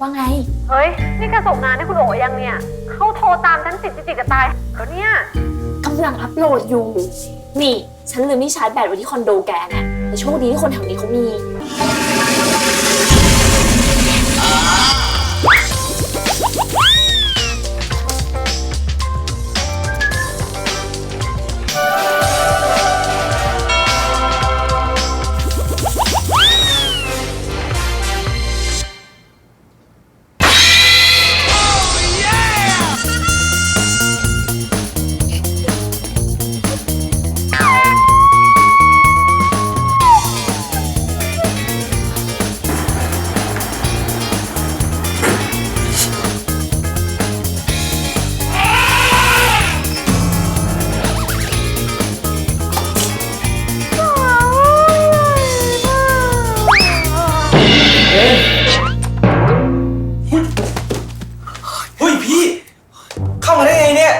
ว่าไง เฮ้ย นี่แกส่งงานให้คุณโอ๋ยังเนี่ย เขาโทรตามฉันจิตจิตจะตายแล้วเนี่ยกำลังอัพโหลดอยู่ นี่ ฉันลืมที่ชาร์จแบตไว้ที่คอนโดแกเนี่ยแต่โชคดีที่คนแถวนี้เขามี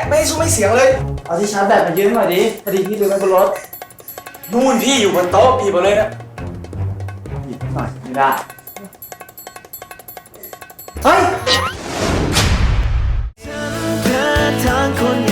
ไม่ให้สู้ไม่เสียงเลย เอาที่ชาร์จแบตมายืมหน่อยดิพอดีพี่ลืมไว้บนรถนู่นพี่อยู่บนโต๊ะหยิมาเลยนะหยิบหน่อยไม่ได้ เฮ้ยเอท